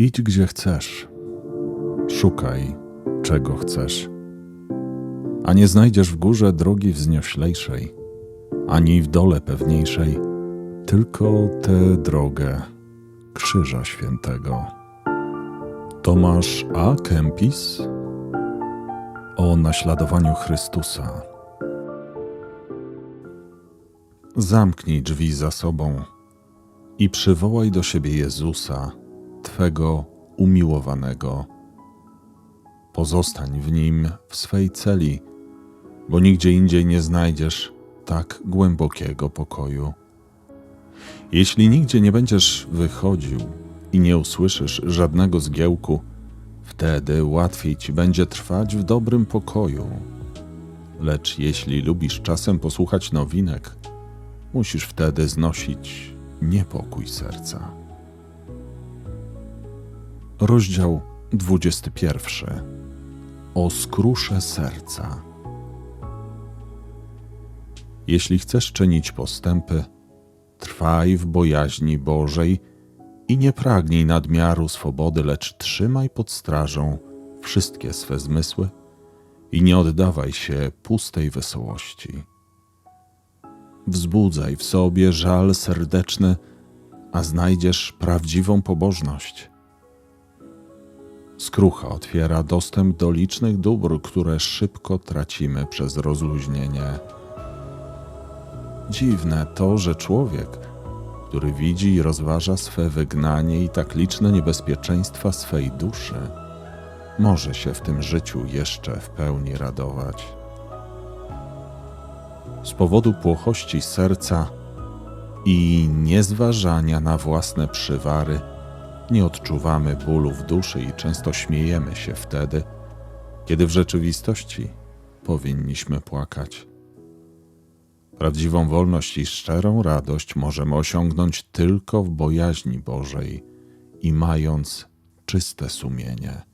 Idź gdzie chcesz, szukaj czego chcesz, a nie znajdziesz w górze drogi wznioślejszej, ani w dole pewniejszej, tylko tę drogę Krzyża Świętego. Tomasz A. Kempis o naśladowaniu Chrystusa. Zamknij drzwi za sobą i przywołaj do siebie Jezusa, Twego umiłowanego. Pozostań w nim w swej celi, bo nigdzie indziej nie znajdziesz tak głębokiego pokoju. Jeśli nigdzie nie będziesz wychodził i nie usłyszysz żadnego zgiełku, wtedy łatwiej ci będzie trwać w dobrym pokoju. Lecz jeśli lubisz czasem posłuchać nowinek, musisz wtedy znosić niepokój serca. Rozdział 21. O skrusze serca. Jeśli chcesz czynić postępy, trwaj w bojaźni Bożej i nie pragnij nadmiaru swobody, lecz trzymaj pod strażą wszystkie swe zmysły i nie oddawaj się pustej wesołości. Wzbudzaj w sobie żal serdeczny, a znajdziesz prawdziwą pobożność. Skrucha otwiera dostęp do licznych dóbr, które szybko tracimy przez rozluźnienie. Dziwne to, że człowiek, który widzi i rozważa swe wygnanie i tak liczne niebezpieczeństwa swej duszy, może się w tym życiu jeszcze w pełni radować. Z powodu płochości serca i niezważania na własne przywary, nie odczuwamy bólu w duszy i często śmiejemy się wtedy, kiedy w rzeczywistości powinniśmy płakać. Prawdziwą wolność i szczerą radość możemy osiągnąć tylko w bojaźni Bożej i mając czyste sumienie.